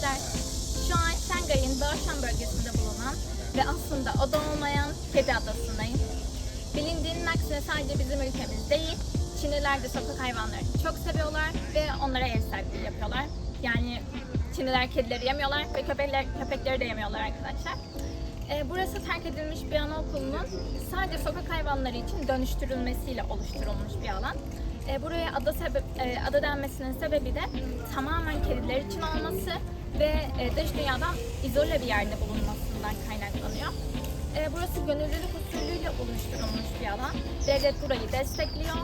Arkadaşlar şu an Şangay'ın Daoshan bölgesinde bulunan ve aslında o da olmayan kedi adasındayım. Bilindiğinin aksine sadece bizim ülkemiz değil, Çinliler de sokak hayvanlarını çok seviyorlar ve onlara ev sahipliği yapıyorlar. Yani Çinliler kedileri yemiyorlar ve köpekler, köpekleri de yemiyorlar arkadaşlar. Ee, burası terk edilmiş bir anaokulunun sadece sokak hayvanları için dönüştürülmesiyle oluşturulmuş bir alan. Ee, buraya ada, sebep, e, ada denmesinin sebebi de tamamen kediler için olması ve e, dış dünyadan izole bir yerde bulunmasından kaynaklanıyor. Ee, burası gönüllülük usulüyle oluşturulmuş bir alan. Devlet burayı destekliyor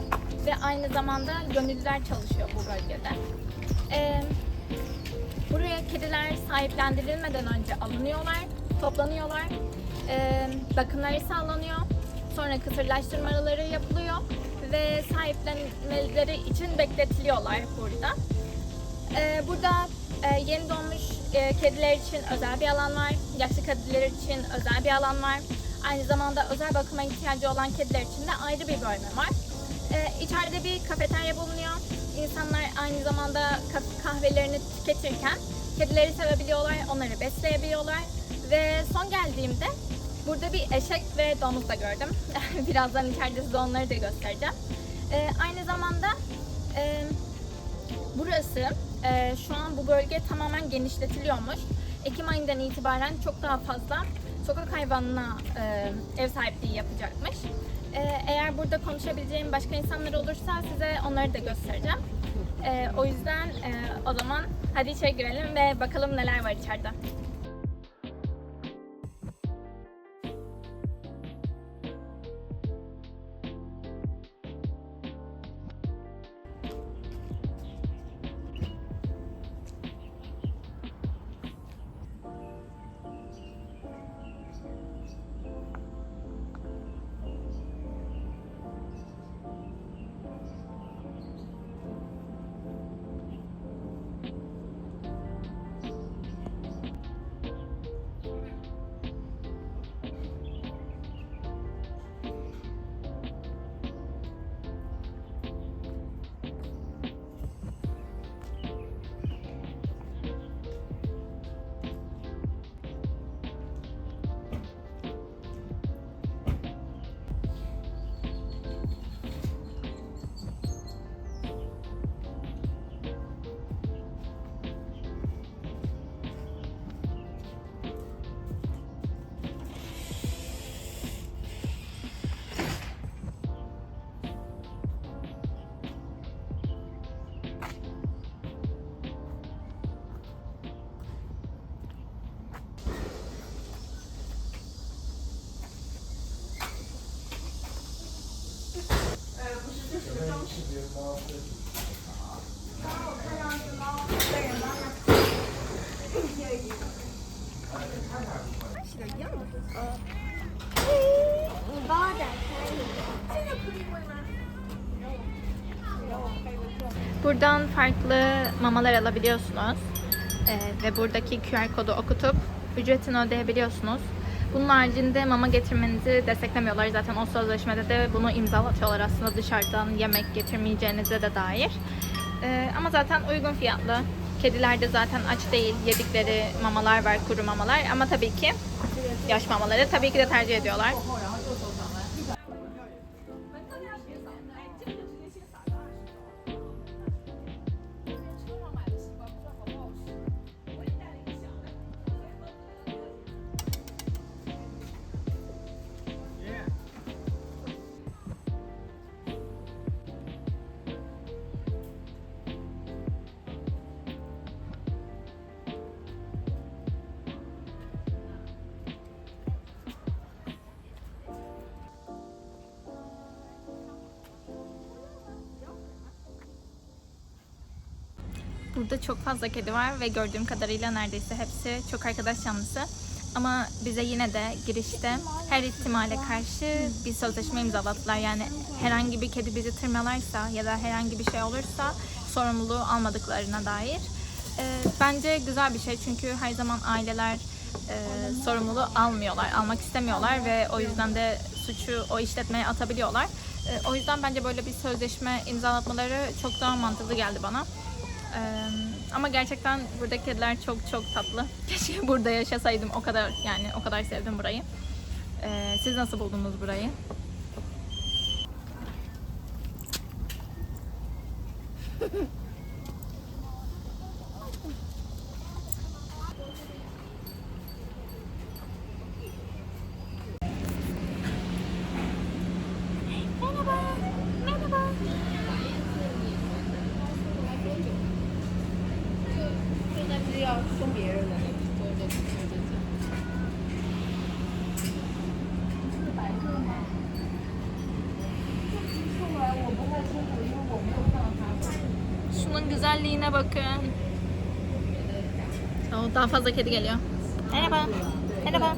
ve aynı zamanda gönüllüler çalışıyor bu bölgede. Ee, buraya kediler sahiplendirilmeden önce alınıyorlar, toplanıyorlar, bakımları sağlanıyor, sonra kısırlaştırmaları yapılıyor ve sahiplenmeleri için bekletiliyorlar burada. Burada e, yeni doğmuş e, kediler için özel bir alan var. Yaşlı kediler için özel bir alan var. Aynı zamanda özel bakıma ihtiyacı olan kediler için de ayrı bir bölme var. Ee, içeride bir kafeterya bulunuyor. İnsanlar aynı zamanda ka- kahvelerini tüketirken kedileri sevebiliyorlar, onları besleyebiliyorlar. Ve son geldiğimde burada bir eşek ve domuz da gördüm. Birazdan içeride size onları da göstereceğim. Ee, aynı zamanda e, Burası e, şu an bu bölge tamamen genişletiliyormuş. Ekim ayından itibaren çok daha fazla sokak hayvanına e, ev sahipliği yapacakmış. E, eğer burada konuşabileceğim başka insanlar olursa size onları da göstereceğim. E, o yüzden e, o zaman hadi içeri girelim ve bakalım neler var içeride. Buradan farklı mamalar alabiliyorsunuz. Ee, ve buradaki QR kodu okutup ücretini ödeyebiliyorsunuz. Bunun haricinde mama getirmenizi desteklemiyorlar. Zaten o sözleşmede de bunu imzalatıyorlar aslında dışarıdan yemek getirmeyeceğinize de dair. Ee, ama zaten uygun fiyatlı. Kediler de zaten aç değil. Yedikleri mamalar var, kuru mamalar. Ama tabii ki yaş mamaları tabii ki de tercih ediyorlar. Burada çok fazla kedi var ve gördüğüm kadarıyla neredeyse hepsi çok arkadaş canlısı. Ama bize yine de girişte her ihtimale karşı bir sözleşme imzalattılar. Yani herhangi bir kedi bizi tırmalarsa ya da herhangi bir şey olursa sorumluluğu almadıklarına dair. Ee, bence güzel bir şey çünkü her zaman aileler e, sorumluluğu almıyorlar, almak istemiyorlar ve o yüzden de suçu o işletmeye atabiliyorlar. Ee, o yüzden bence böyle bir sözleşme imzalatmaları çok daha mantıklı geldi bana. Ama gerçekten buradaki kediler çok çok tatlı. Keşke burada yaşasaydım. O kadar yani o kadar sevdim burayı. Siz nasıl buldunuz burayı? Bakın. Daha fazla kedi geliyor. Merhaba. Merhaba.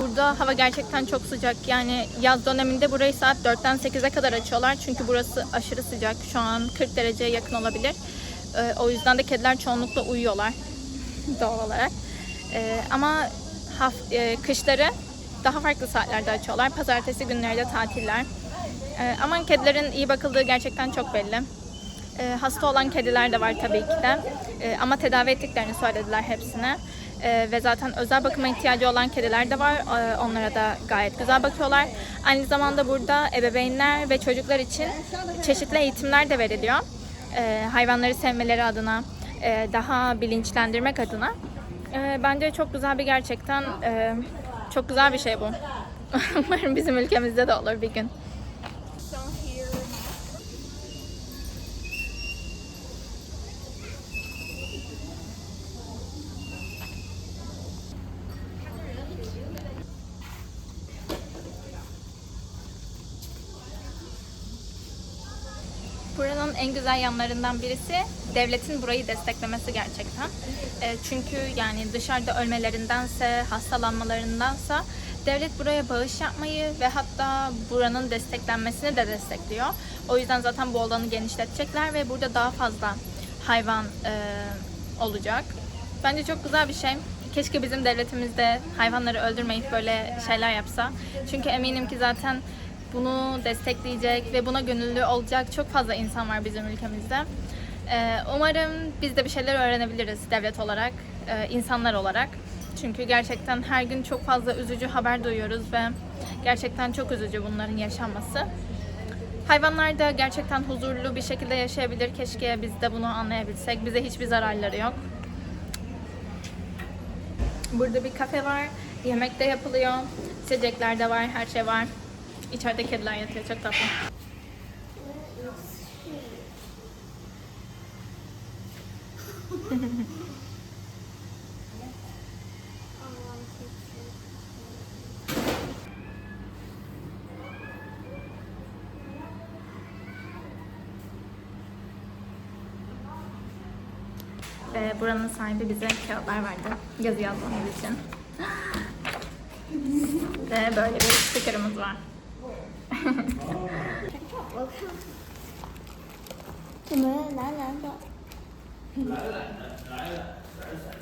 Burada hava gerçekten çok sıcak. Yani yaz döneminde burayı saat 4'ten 8'e kadar açıyorlar. Çünkü burası aşırı sıcak. Şu an 40 dereceye yakın olabilir. Ee, o yüzden de kediler çoğunlukla uyuyorlar. Doğal olarak. Ee, ama haf- e, kışları daha farklı saatlerde açıyorlar. Pazartesi günleri de tatiller. Ee, ama kedilerin iyi bakıldığı gerçekten çok belli. Ee, hasta olan kediler de var tabii ki de. Ee, ama tedavi ettiklerini söylediler hepsine. Ee, ve zaten özel bakıma ihtiyacı olan kediler de var. Ee, onlara da gayet güzel bakıyorlar. Aynı zamanda burada ebeveynler ve çocuklar için çeşitli eğitimler de veriliyor. Ee, hayvanları sevmeleri adına, e, daha bilinçlendirmek adına. Ee, bence çok güzel bir gerçekten e, çok güzel bir şey bu. Umarım bizim ülkemizde de olur bir gün. Buranın en güzel yanlarından birisi devletin burayı desteklemesi gerçekten. E, çünkü yani dışarıda ölmelerindense, hastalanmalarındansa devlet buraya bağış yapmayı ve hatta buranın desteklenmesini de destekliyor. O yüzden zaten bu alanı genişletecekler ve burada daha fazla hayvan e, olacak. Bence çok güzel bir şey. Keşke bizim devletimiz de hayvanları öldürmeyip böyle şeyler yapsa. Çünkü eminim ki zaten bunu destekleyecek ve buna gönüllü olacak çok fazla insan var bizim ülkemizde. Ee, umarım biz de bir şeyler öğrenebiliriz devlet olarak, e, insanlar olarak. Çünkü gerçekten her gün çok fazla üzücü haber duyuyoruz ve gerçekten çok üzücü bunların yaşanması. Hayvanlar da gerçekten huzurlu bir şekilde yaşayabilir. Keşke biz de bunu anlayabilsek. Bize hiçbir zararları yok. Burada bir kafe var. Yemek de yapılıyor. İçecekler de var. Her şey var. İçeride kediler yatıyor. Çok tatlı. Ve buranın sahibi bize kağıtlar verdi. Yazı yazmamız için. Ve böyle bir sticker'ımız var. 我看。怎么蓝蓝的。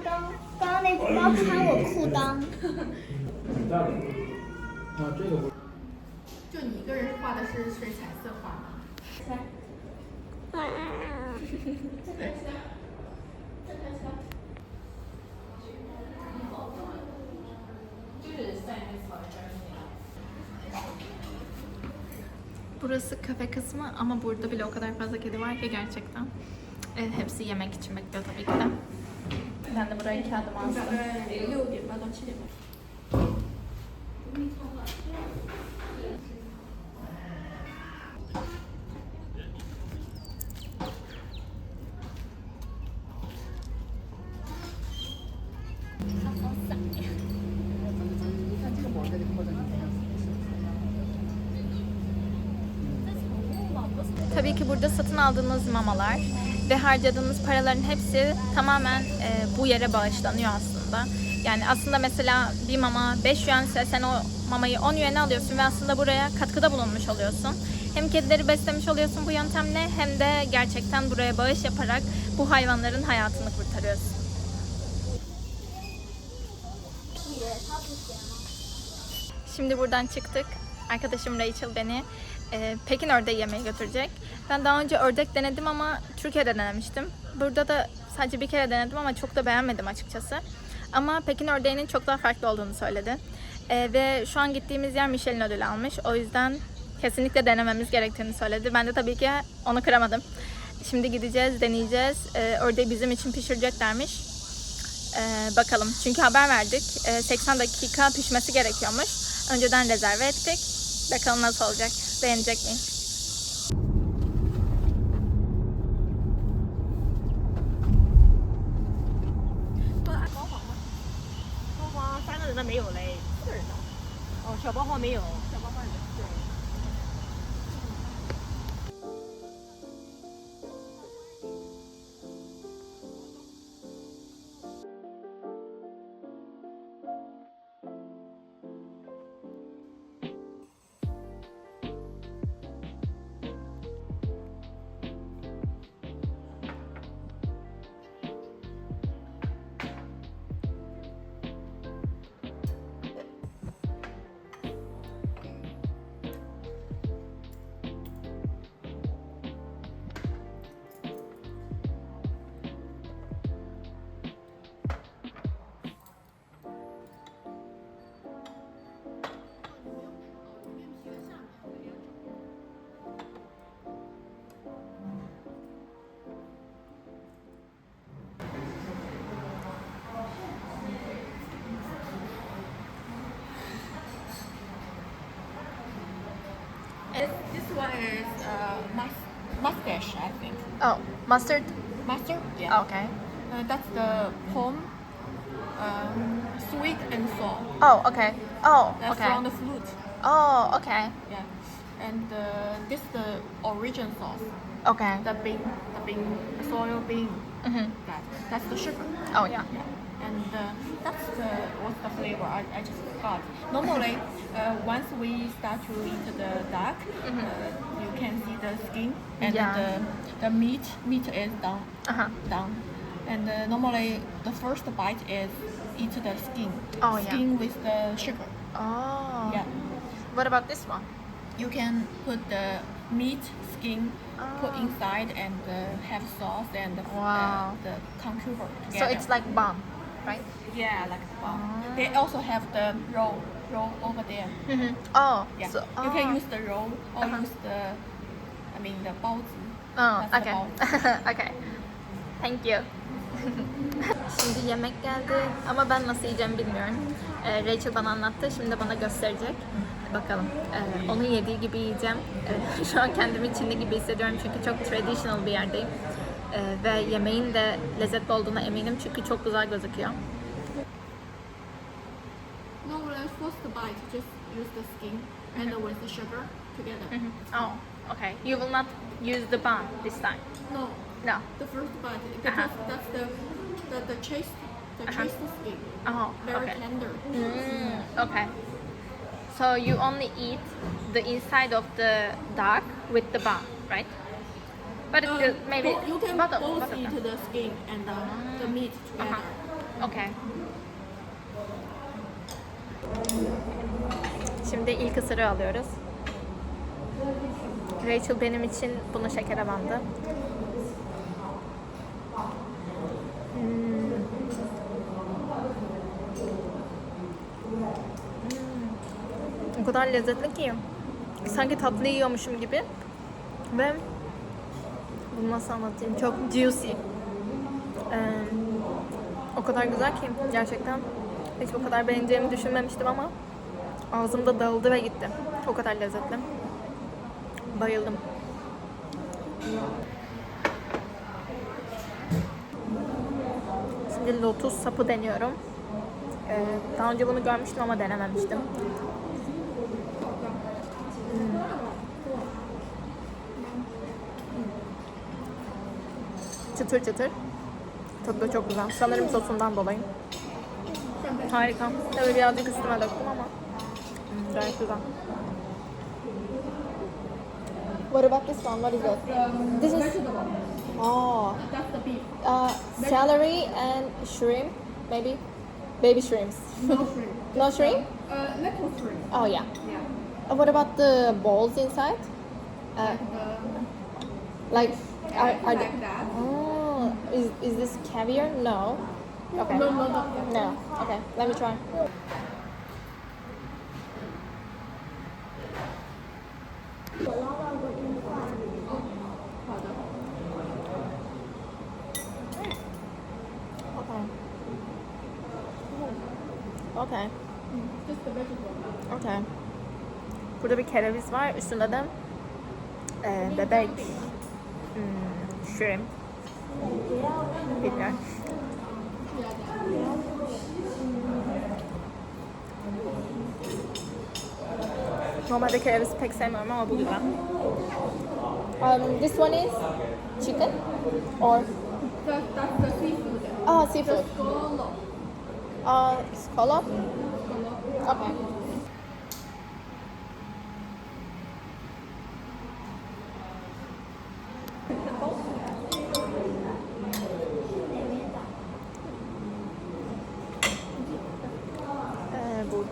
刚刚刚刚那只猫穿我裤裆。很大的。那这个不就你一个人画的是水彩色画吗？嗯 Burası kafe kısmı ama burada bile o kadar fazla kedi var ki gerçekten. E, hepsi yemek için bekliyor tabii ki de. Ben. Tabii ki burada satın aldığınız mamalar, ve harcadığınız paraların hepsi tamamen e, bu yere bağışlanıyor aslında. Yani aslında mesela bir mama 5 yuan ise sen o mamayı 10 yuan'a alıyorsun ve aslında buraya katkıda bulunmuş oluyorsun. Hem kedileri beslemiş oluyorsun bu yöntemle hem de gerçekten buraya bağış yaparak bu hayvanların hayatını kurtarıyorsun. Şimdi buradan çıktık. Arkadaşım Rachel beni e, Pekin ördeği yemeye götürecek. Ben daha önce ördek denedim ama Türkiye'de denemiştim. Burada da sadece bir kere denedim ama çok da beğenmedim açıkçası. Ama Pekin ördeğinin çok daha farklı olduğunu söyledi. E, ve şu an gittiğimiz yer Michelin ödülü almış. O yüzden kesinlikle denememiz gerektiğini söyledi. Ben de tabii ki onu kıramadım. Şimdi gideceğiz, deneyeceğiz. E, ördeği bizim için pişireceklermiş. Ee, bakalım. Çünkü haber verdik. Ee, 80 dakika pişmesi gerekiyormuş. Önceden rezerve ettik. Bakalım nasıl olacak. Beğenecek miyim? 小包号没有。This, this one is uh, mus mustache, I think. Oh, mustard. Mustard? Yeah. Okay. Uh, that's the palm. Um, sweet and sour. Oh, okay. Oh, That's okay. from the fruit. Oh, okay. Yeah. And uh, this the origin sauce. Okay. The bean, the bean, the soil bean. Mhm. That that's the sugar. Oh, yeah. Yeah. And uh, that's the what's the flavor I, I just got. Normally, uh, once we start to eat the duck, uh, you can see the skin and Yeah. the the meat meat is down Uh-huh. down. And uh, normally, the first bite is eat the skin. Oh, yeah. Skin with the sugar. Oh. Yeah. What about this one? You can put the meat skin put Ah. inside and uh, have sauce and uh, Wow. the cucumber together. So it's like bomb, right? yeah, like wow. Ah. They also have the roll roll over there. Mhm. Oh. Yeah, So, you can oh. use the roll or Uh-huh. use the, I mean the 包子. Oh, That's the okay. okay. Thank you. Şimdi yemek geldi ama ben nasıl yiyeceğimi bilmiyorum. Ee, Rachel bana anlattı, şimdi bana gösterecek. Bakalım. Ee, onun yediği gibi yiyeceğim. Ee, şu an kendimi Çinli gibi hissediyorum çünkü çok traditional bir yerdeyim. Ee, ve yemeğin de lezzetli olduğuna eminim çünkü çok güzel gözüküyor. Normally first bite just use the skin and with the sugar together. Oh, okay. You will not use the bun this time. No, No. the first bite because that's the the the chase the Uh-huh. chase skin Oh, very okay. tender. Mm, okay. So you only eat the inside of the duck with the bun, right? But it's just maybe bo- you can both eat the skin and the, the meat together. Uh-huh. Okay. Şimdi ilk ısırığı alıyoruz. Rachel benim için bunu şekere bandı. Hmm. Hmm. O kadar lezzetli ki. Sanki tatlı yiyormuşum gibi. Ve bunu anlatayım? Çok juicy. Ee, o kadar güzel ki gerçekten. Hiç bu kadar beğeneceğimi düşünmemiştim ama ağzımda dağıldı ve gitti. O kadar lezzetli. Bayıldım. Şimdi lotus sapı deniyorum. Ee, daha önce bunu görmüştüm ama denememiştim. Çıtır çıtır. Tadı da çok güzel. Sanırım sosundan dolayı. Harika. Tabii birazcık üstüme döktüm ama gayet güzel. What about this one? What is it? This is oh, That's the beef. uh, celery and shrimp, maybe baby shrimps. No shrimp. no shrimp? Uh, little shrimp. Oh yeah. Yeah. Uh, what about the balls inside? Uh, The, like, are, are like that. oh, is is this caviar? No. Okay. No, no, no. No. Okay. Let me try. Okay. Okay. Just the vegetable. Okay. Burada bir kereviz var. Üstünde de e, bebek hmm, shrimp. Bilmiyorum. Normalde kereviz pek sevmiyorum ama bu güzel. Um, this one is chicken or That, that's the seafood. ah seafood. Scolo. Uh, scallop. Okay.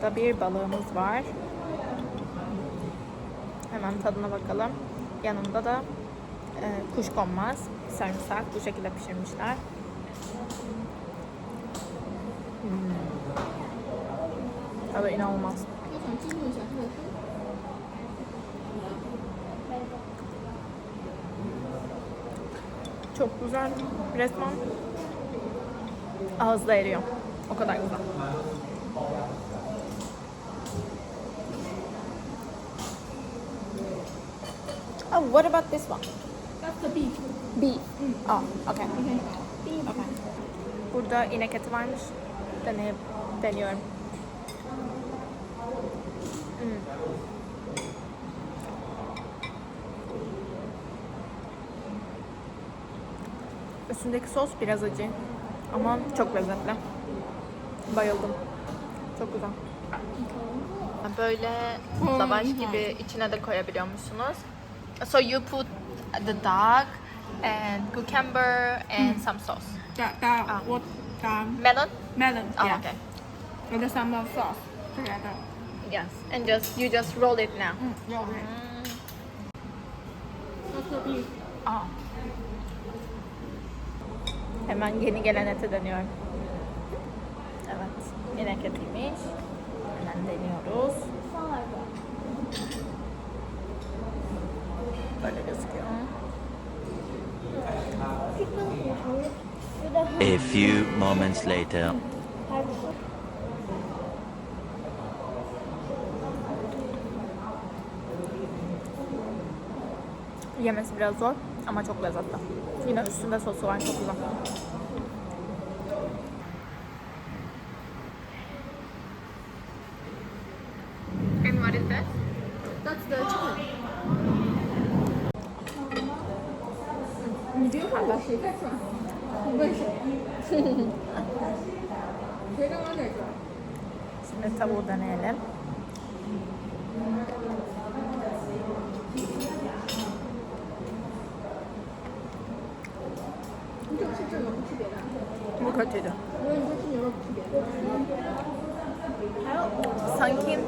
Burada bir balığımız var. Hemen tadına bakalım. Yanında da e, kuşkonmaz, sarımsak bu şekilde pişirmişler. Hmm. Tadı inanılmaz. Çok güzel. Resmen ağızda eriyor. O kadar güzel. Oh, what about this one? That's the beef. Beef. Oh, okay. Okay. Burada inek eti varmış. Deneyip deniyorum. Hmm. Üstündeki sos biraz acı ama çok lezzetli. Bayıldım. Çok güzel. Böyle lavaş gibi içine de koyabiliyormuşsunuz. So you put the duck and cucumber and some sauce. That, that, Ah. what, um, Melon? melon. Oh, yeah. okay. And the some sauce together. Yes. And just you just roll it now. Mm, yeah, okay. Mm. That's the beef. Aa. Hemen yeni gelen ete dönüyorum. Evet. İnek etiymiş. Hemen deniyoruz. Böyle gözüküyor. A few moments later. Yemesi biraz zor ama çok lezzetli. Yine üstünde sosu var çok güzel. şey kaçma. Burada şey. Tavuğu deneyelim. Bu kötüydü. Sanki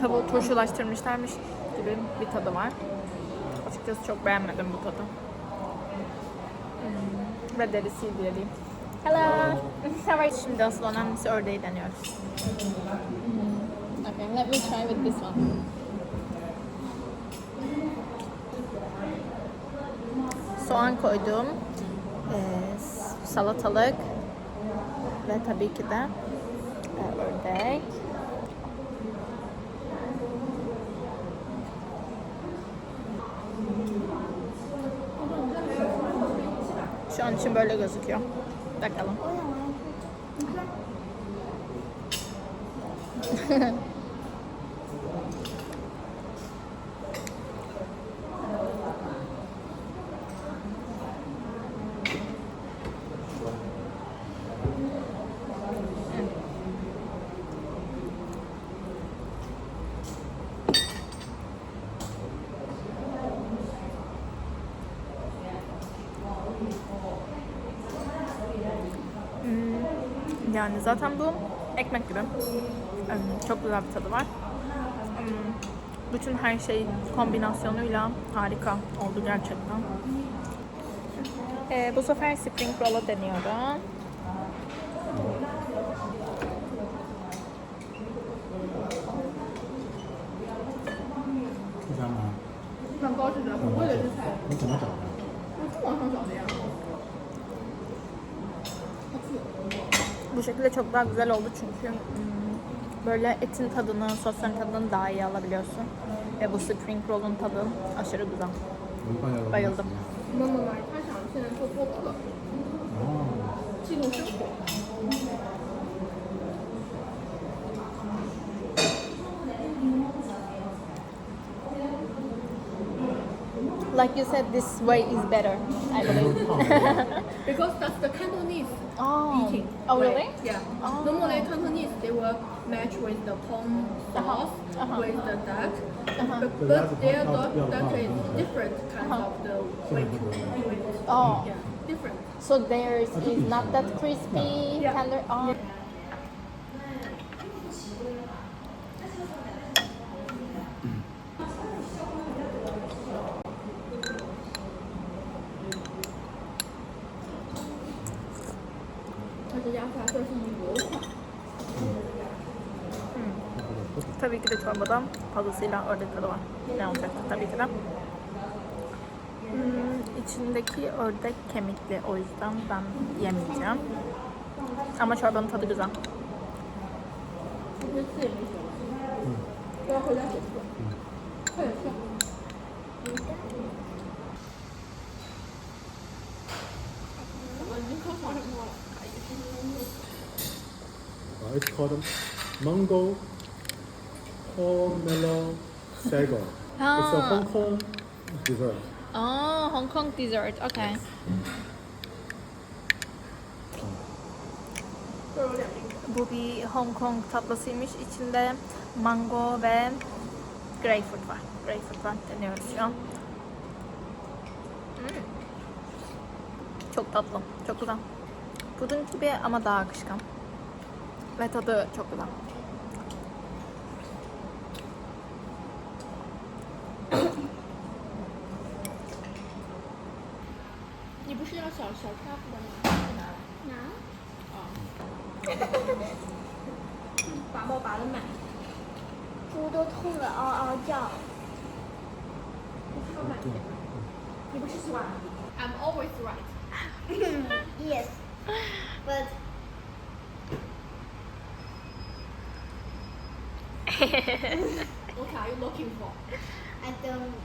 tavuğu turşulaştırmışlarmış gibi bir tadı var. Açıkçası çok beğenmedim bu tadı. Ve derisi diyeyim. Hello. Şimdi asıl önemlisi ördeği deniyoruz. Okay, let me try with this one. Soğan koydum. S- salatalık ve tabii ki de e, ördek. An için böyle gözüküyor. Bakalım. Yani zaten bu ekmek gibi. Çok güzel bir tadı var. Bütün her şey kombinasyonuyla harika oldu gerçekten. Ee, bu sefer spring roll'a deniyorum. daha güzel oldu çünkü hmm, böyle etin tadını, sosların tadını daha iyi alabiliyorsun. Ve bu spring roll'un tadı aşırı güzel. 我们放下 Bayıldım. 妈妈妈，他想现在做播客，哦，记录生活。 Like you said, this way is better, I believe. Because that's the Cantonese oh, eating. oh way. really? Yeah. Oh. Normally Cantonese they will match with the corn sauce Uh-huh. with the duck, Uh-huh. but, So but their duck, duck how- is different kind Uh-huh. of the way to do it. Oh. Yeah, different. So theirs is not that crispy, Yeah. tender. Oh. Tabii ki de çorbada fazlasıyla ördek tadı var. Ne olacaktı tabii ki de. Hmm, içindeki ördek kemikli o yüzden ben yemeyeceğim. Ama çorbanın tadı güzel. I call them mango pomelo sago. It's a Ah. Hong Kong dessert. Aa, Hong Kong dessert. Okay. Bu bir Hong Kong tatlısıymış. İçinde mango ve greyfurt var. Greyfurt var deniyoruz şu an. Hmm. Çok tatlı. Çok güzel. Puding gibi ama daha akışkan. Ve tadı çok güzel. 拔毛拔的满。猪都痛得嗷嗷叫。你不是喜欢？I'm always right. yes, but What are you looking for? I don't.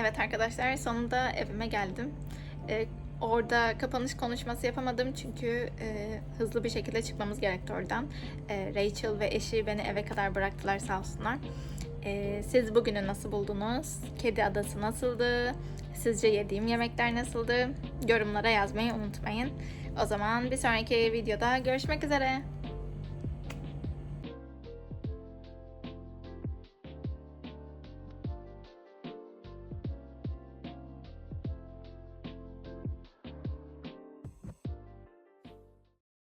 Evet arkadaşlar sonunda evime geldim. Ee, orada kapanış konuşması yapamadım çünkü e, hızlı bir şekilde çıkmamız gerekti oradan. Ee, Rachel ve eşi beni eve kadar bıraktılar sağ olsunlar. Ee, siz bugünü nasıl buldunuz? Kedi adası nasıldı? Sizce yediğim yemekler nasıldı? Yorumlara yazmayı unutmayın. O zaman bir sonraki videoda görüşmek üzere.